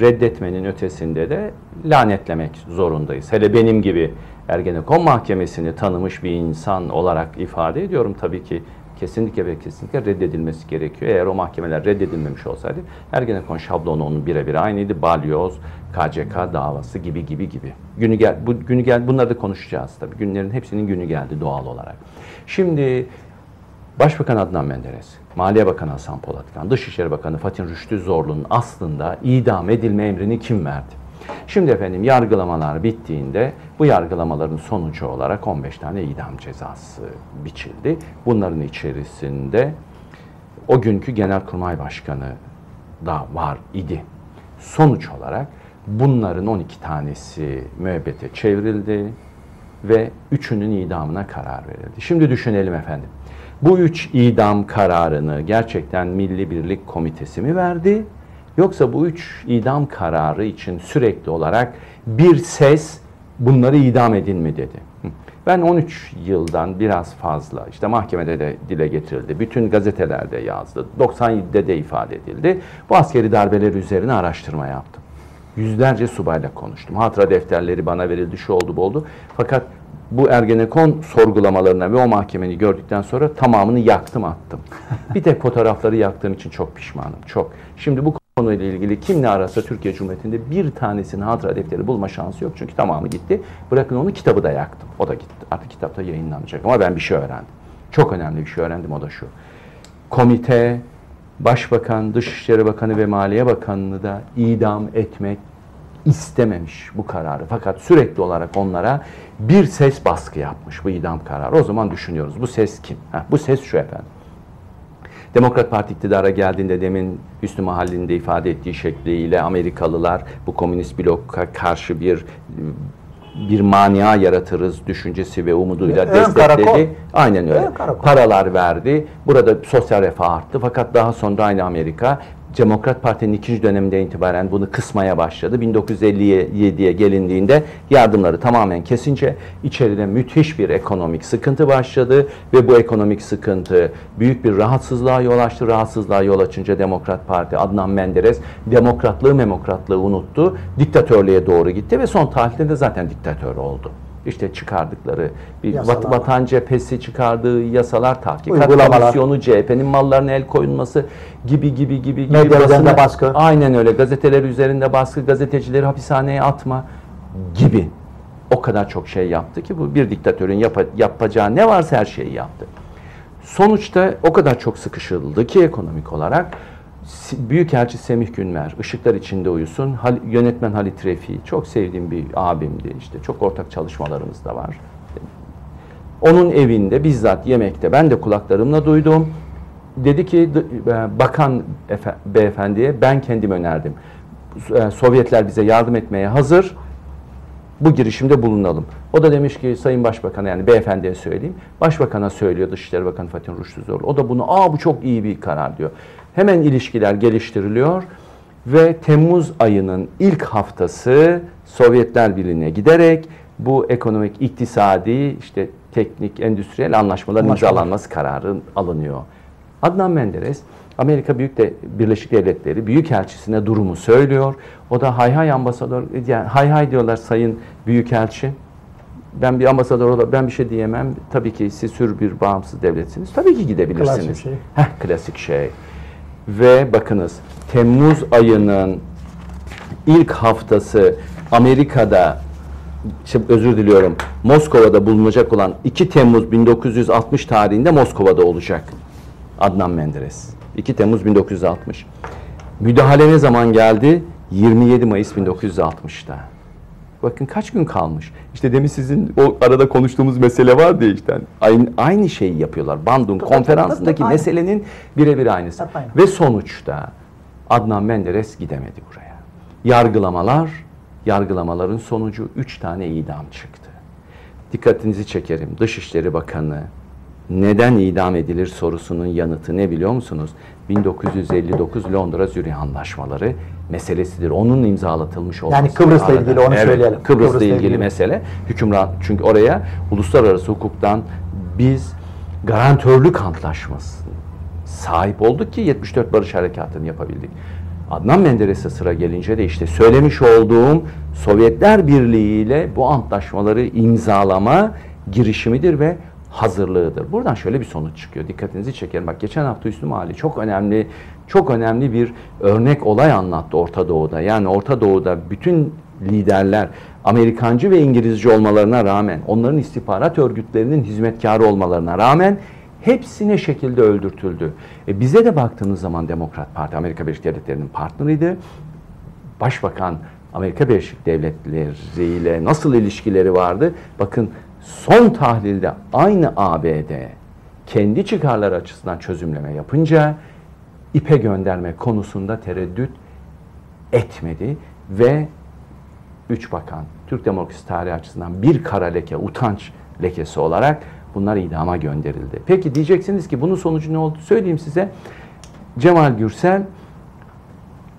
reddetmenin ötesinde de lanetlemek zorundayız. Hele benim gibi Ergenekon Mahkemesi'ni tanımış bir insan olarak ifade ediyorum tabii ki kesinlikle ve kesinlikle reddedilmesi gerekiyor. Eğer o mahkemeler reddedilmemiş olsaydı Ergenekon şablonu onun birebir aynıydı. Balyoz, KCK davası gibi gibi gibi. Günü gel bu günü gel bunları da konuşacağız tabii. Günlerin hepsinin günü geldi doğal olarak. Şimdi Başbakan Adnan Menderes, Maliye Bakanı Hasan Polatkan, Dışişleri Bakanı Fatih Rüştü Zorlu'nun aslında idam edilme emrini kim verdi? Şimdi efendim yargılamalar bittiğinde bu yargılamaların sonucu olarak 15 tane idam cezası biçildi. Bunların içerisinde o günkü Genelkurmay Başkanı da var idi. Sonuç olarak bunların 12 tanesi müebbete çevrildi ve üçünün idamına karar verildi. Şimdi düşünelim efendim. Bu üç idam kararını gerçekten Milli Birlik Komitesi mi verdi? Yoksa bu üç idam kararı için sürekli olarak bir ses bunları idam edin mi dedi. Ben 13 yıldan biraz fazla işte mahkemede de dile getirildi. Bütün gazetelerde yazdı. 97'de de ifade edildi. Bu askeri darbeler üzerine araştırma yaptım. Yüzlerce subayla konuştum. Hatıra defterleri bana verildi, şu oldu bu oldu. Fakat bu Ergenekon sorgulamalarına ve o mahkemeni gördükten sonra tamamını yaktım attım. bir tek fotoğrafları yaktığım için çok pişmanım. Çok. Şimdi bu konuyla ilgili kim ne arasa Türkiye Cumhuriyeti'nde bir tanesinin hatıra defteri bulma şansı yok. Çünkü tamamı gitti. Bırakın onu kitabı da yaktım. O da gitti. Artık kitapta yayınlanacak. Ama ben bir şey öğrendim. Çok önemli bir şey öğrendim. O da şu. Komite, Başbakan, Dışişleri Bakanı ve Maliye Bakanı'nı da idam etmek istememiş bu kararı. Fakat sürekli olarak onlara bir ses baskı yapmış bu idam kararı. O zaman düşünüyoruz bu ses kim? Heh, bu ses şu efendim. Demokrat Parti iktidara geldiğinde demin Hüsnü Mahalli'nin de ifade ettiği şekliyle Amerikalılar bu komünist bloka karşı bir bir mania yaratırız düşüncesi ve umuduyla Ön destekledi. karakol. Aynen öyle. Karakol. Paralar verdi. Burada sosyal refah arttı. Fakat daha sonra aynı Amerika Demokrat Parti'nin ikinci döneminde itibaren bunu kısmaya başladı. 1957'ye gelindiğinde yardımları tamamen kesince içeride müthiş bir ekonomik sıkıntı başladı ve bu ekonomik sıkıntı büyük bir rahatsızlığa yol açtı. Rahatsızlığa yol açınca Demokrat Parti Adnan Menderes demokratlığı memokratlığı unuttu. Diktatörlüğe doğru gitti ve son tarihte de zaten diktatör oldu. İşte çıkardıkları bir Yasalar vatan cephesi çıkardığı yasalar, tahkikat Uygulamalar. komisyonu, CHP'nin mallarına el koyulması gibi gibi gibi gibi Medya basına- baskı. Aynen öyle. Gazeteler üzerinde baskı, gazetecileri hapishaneye atma gibi. O kadar çok şey yaptı ki bu bir diktatörün yapa- yapacağı ne varsa her şeyi yaptı. Sonuçta o kadar çok sıkışıldı ki ekonomik olarak Büyükelçi Semih Günmer, Işıklar içinde uyusun. Hal- yönetmen Halit Refi, çok sevdiğim bir abimdi. işte çok ortak çalışmalarımız da var. Onun evinde bizzat yemekte ben de kulaklarımla duydum. Dedi ki e, bakan efe- beyefendiye ben kendim önerdim. E, Sovyetler bize yardım etmeye hazır. Bu girişimde bulunalım. O da demiş ki Sayın Başbakan'a yani beyefendiye söyleyeyim. Başbakan'a söylüyor Dışişleri Bakanı Fatih Ruştu Zorlu. O da bunu aa bu çok iyi bir karar diyor. Hemen ilişkiler geliştiriliyor ve Temmuz ayının ilk haftası Sovyetler Birliği'ne giderek bu ekonomik, iktisadi, işte teknik, endüstriyel anlaşmaların Anlaşmalar. imzalanması kararı alınıyor. Adnan Menderes Amerika Büyük de Birleşik Devletleri Büyükelçisine durumu söylüyor. O da hay hay ambasador yani hay hay diyorlar sayın Büyükelçi. Ben bir ambasador olarak ben bir şey diyemem. Tabii ki siz hür bir bağımsız devletsiniz. Tabii ki gidebilirsiniz. Klasik şey. Heh, klasik şey. Ve bakınız Temmuz ayının ilk haftası Amerika'da özür diliyorum. Moskova'da bulunacak olan 2 Temmuz 1960 tarihinde Moskova'da olacak Adnan Menderes. 2 Temmuz 1960. Müdahale ne zaman geldi? 27 Mayıs 1960'ta. Bakın kaç gün kalmış. İşte demin sizin o arada konuştuğumuz mesele vardı ya işte. Aynı, aynı şeyi yapıyorlar. Bandung konferansındaki aynı. meselenin birebir aynısı. Aynı. Ve sonuçta Adnan Menderes gidemedi buraya. Yargılamalar, yargılamaların sonucu 3 tane idam çıktı. Dikkatinizi çekerim. Dışişleri Bakanı neden idam edilir sorusunun yanıtı ne biliyor musunuz? 1959 Londra Zürih Anlaşmaları meselesidir. Onun imzalatılmış olması. Yani Kıbrıs'la arada. ilgili onu Evet, söyleyelim. Kıbrıs'la, Kıbrıs'la ilgili, ilgili. mesele hükümran çünkü oraya uluslararası hukuktan biz garantörlük antlaşması sahip olduk ki 74 Barış Harekatı'nı yapabildik. Adnan Menderes'e sıra gelince de işte söylemiş olduğum Sovyetler Birliği ile bu antlaşmaları imzalama girişimidir ve hazırlığıdır. Buradan şöyle bir sonuç çıkıyor. Dikkatinizi çekerim. Bak geçen hafta Üstü Ali çok önemli çok önemli bir örnek olay anlattı Orta Doğu'da. Yani Orta Doğu'da bütün liderler Amerikancı ve İngilizce olmalarına rağmen, onların istihbarat örgütlerinin hizmetkarı olmalarına rağmen hepsine şekilde öldürtüldü. E bize de baktığınız zaman Demokrat Parti Amerika Birleşik Devletleri'nin partneriydi. Başbakan Amerika Birleşik Devletleri ile nasıl ilişkileri vardı? Bakın son tahlilde aynı ABD kendi çıkarları açısından çözümleme yapınca ipe gönderme konusunda tereddüt etmedi ve üç bakan Türk demokrasi tarihi açısından bir kara leke, utanç lekesi olarak bunlar idama gönderildi. Peki diyeceksiniz ki bunun sonucu ne oldu? Söyleyeyim size. Cemal Gürsel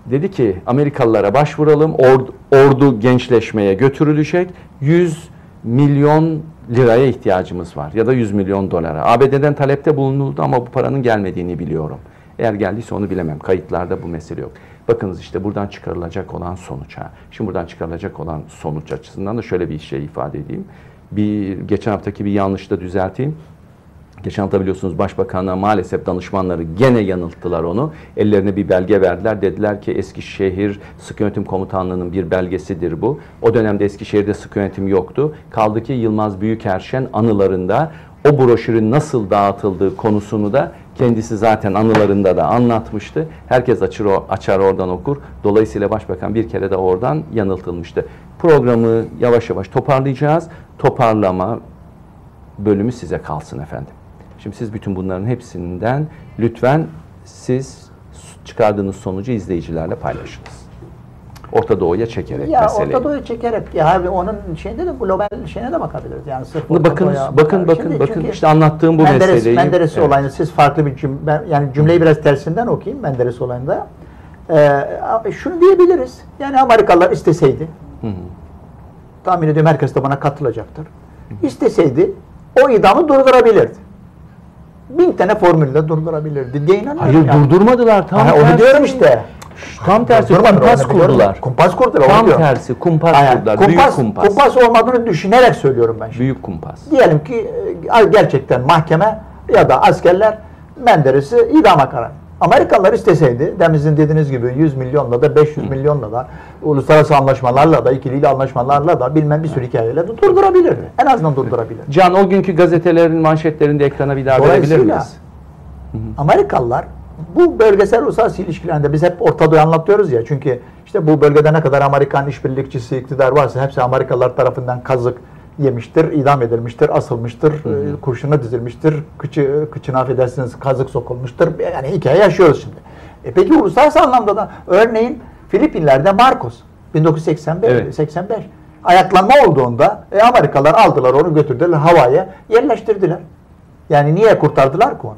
dedi ki Amerikalılara başvuralım. Ordu, ordu gençleşmeye götürülecek. 100 milyon liraya ihtiyacımız var ya da 100 milyon dolara. ABD'den talepte bulunuldu ama bu paranın gelmediğini biliyorum. Eğer geldiyse onu bilemem. Kayıtlarda bu mesele yok. Bakınız işte buradan çıkarılacak olan sonuça. Şimdi buradan çıkarılacak olan sonuç açısından da şöyle bir şey ifade edeyim. Bir geçen haftaki bir yanlış da düzelteyim. Geçen hafta biliyorsunuz Başbakan'a maalesef danışmanları gene yanılttılar onu. Ellerine bir belge verdiler. Dediler ki Eskişehir Sıkı Yönetim Komutanlığı'nın bir belgesidir bu. O dönemde Eskişehir'de sıkı yönetim yoktu. Kaldı ki Yılmaz Büyükerşen anılarında o broşürün nasıl dağıtıldığı konusunu da kendisi zaten anılarında da anlatmıştı. Herkes açır, açar oradan okur. Dolayısıyla Başbakan bir kere de oradan yanıltılmıştı. Programı yavaş yavaş toparlayacağız. Toparlama bölümü size kalsın efendim. Şimdi siz bütün bunların hepsinden lütfen siz çıkardığınız sonucu izleyicilerle paylaşınız. Orta Doğu'ya çekerek ya meseleyi. Orta Doğu'ya çekerek ya abi onun şeyinde de global şeyine de bakabiliriz. Yani sırf Orta bakın Doğu'ya bakın bakın Şimdi bakın işte anlattığım bu Menderes, meseleyi. Menderes Evet. olayını siz farklı bir cümle ben- yani cümleyi biraz tersinden okuyayım Menderes olayında. Ee, şunu diyebiliriz. Yani Amerikalılar isteseydi Hı hı. tahmin ediyorum herkes de bana katılacaktır. İsteseydi o idamı durdurabilirdi. Bin tane formülle durdurabilirdi diye inanıyorum. Hayır yani. durdurmadılar tam Ha, tersi. onu diyorum işte. Tam tersi kumpas kurdular. Kumpas kurdular. Tam diyorum. tersi kumpas Aynen. kurdular. Kumpas, Büyük kumpas. kumpas olmadığını düşünerek söylüyorum ben şimdi. Büyük kumpas. Diyelim ki e, gerçekten mahkeme ya da askerler Menderes'i idama karar. Amerikalılar isteseydi, deminizin dediğiniz gibi 100 milyonla da 500 milyonla da uluslararası anlaşmalarla da ikili anlaşmalarla da bilmem bir sürü hikayeyle de durdurabilirdi. En azından durdurabilirdi. Can o günkü gazetelerin manşetlerinde ekrana bir daha verebilir miyiz? Amerikalılar bu bölgesel uluslararası ilişkilerinde biz hep Orta Doğu anlatıyoruz ya. Çünkü işte bu bölgede ne kadar Amerikan işbirlikçisi iktidar varsa hepsi Amerikalılar tarafından kazık yemiştir, idam edilmiştir, asılmıştır, e, kurşuna dizilmiştir, kıçı, kıçına affedersiniz kazık sokulmuştur. Yani hikaye yaşıyoruz şimdi. E peki uluslararası anlamda da örneğin Filipinler'de Marcos 1985 Evet. 85 ayaklanma olduğunda e, Amerikalılar aldılar onu götürdüler havaya yerleştirdiler. Yani niye kurtardılar ki onu?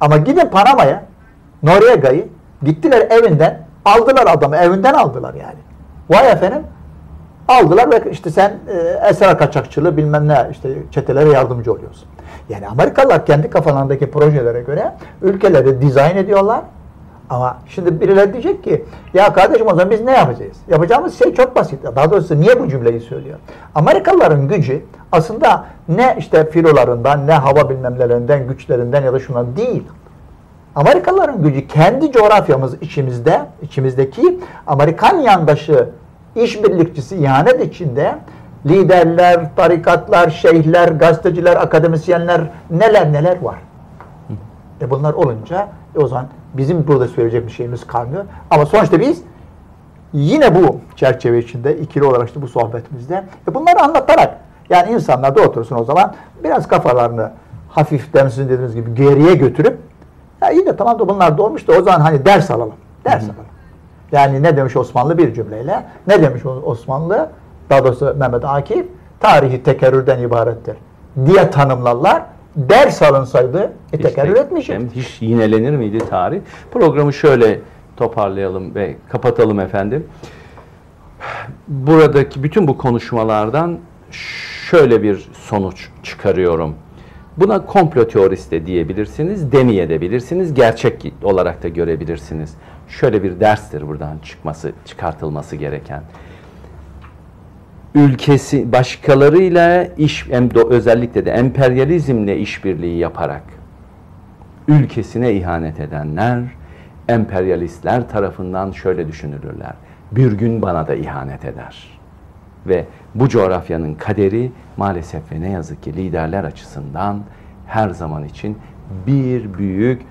Ama gidin Panama'ya Noriega'yı gittiler evinden aldılar adamı evinden aldılar yani. Vay efendim aldılar ve işte sen e, esrar kaçakçılığı bilmem ne işte çetelere yardımcı oluyorsun. Yani Amerikalılar kendi kafalarındaki projelere göre ülkeleri dizayn ediyorlar. Ama şimdi birileri diyecek ki ya kardeşim o zaman biz ne yapacağız? Yapacağımız şey çok basit. Daha doğrusu niye bu cümleyi söylüyor? Amerikalıların gücü aslında ne işte filolarından ne hava bilmemlerinden güçlerinden ya da şundan değil. Amerikalıların gücü kendi coğrafyamız içimizde, içimizdeki Amerikan yandaşı işbirlikçisi ihanet içinde liderler, tarikatlar, şeyhler, gazeteciler, akademisyenler neler neler var. E bunlar olunca e o zaman bizim burada söyleyecek bir şeyimiz kalmıyor. Ama sonuçta biz yine bu çerçeve içinde ikili olarak işte bu sohbetimizde e bunları anlatarak yani insanlar da otursun o zaman biraz kafalarını hafif demin dediğiniz gibi geriye götürüp ya iyi de tamam da bunlar da olmuş da o zaman hani ders alalım. Ders alalım. Yani ne demiş Osmanlı bir cümleyle? Ne demiş Osmanlı? Daha doğrusu Mehmet Akif tarihi tekerrürden ibarettir diye tanımlarlar. Ders alınsaydı e, tekerrür Hiç- etmeyecek. Hiç yinelenir miydi tarih? Programı şöyle toparlayalım ve kapatalım efendim. Buradaki bütün bu konuşmalardan şöyle bir sonuç çıkarıyorum. Buna komplo teorisi de diyebilirsiniz, demeyebilirsiniz, gerçek olarak da görebilirsiniz. Şöyle bir derstir buradan çıkması, çıkartılması gereken. Ülkesi başkalarıyla iş özellikle de emperyalizmle işbirliği yaparak ülkesine ihanet edenler emperyalistler tarafından şöyle düşünülürler. Bir gün bana da ihanet eder. Ve bu coğrafyanın kaderi maalesef ve ne yazık ki liderler açısından her zaman için bir büyük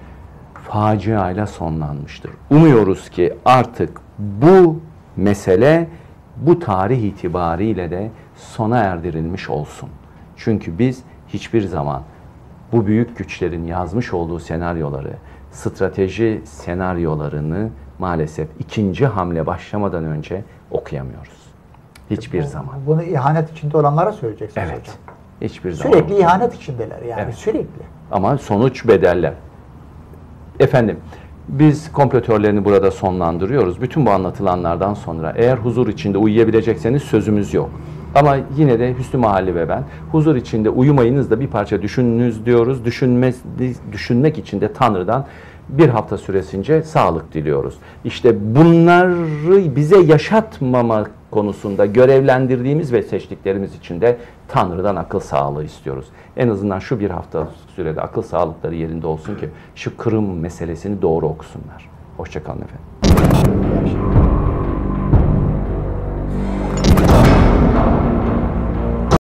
faciayla sonlanmıştır. Umuyoruz ki artık bu mesele bu tarih itibariyle de sona erdirilmiş olsun. Çünkü biz hiçbir zaman bu büyük güçlerin yazmış olduğu senaryoları, strateji senaryolarını maalesef ikinci hamle başlamadan önce okuyamıyoruz. Hiçbir Bu- zaman. Bunu ihanet içinde olanlara söyleyeceksiniz Evet. hocam. Hiçbir zaman. Sürekli ihanet içindeler yani Evet. sürekli. Ama sonuç bedeller. Efendim, biz komplo teorilerini burada sonlandırıyoruz. Bütün bu anlatılanlardan sonra eğer huzur içinde uyuyabilecekseniz sözümüz yok. Ama yine de Hüsnü Mahalli ve ben huzur içinde uyumayınız da bir parça düşününüz diyoruz. Düşünmez, düşünmek için de Tanrı'dan bir hafta süresince sağlık diliyoruz. İşte bunları bize yaşatmama konusunda görevlendirdiğimiz ve seçtiklerimiz için de Tanrı'dan akıl sağlığı istiyoruz. En azından şu bir hafta sürede akıl sağlıkları yerinde olsun ki şu Kırım meselesini doğru okusunlar. Hoşçakalın efendim.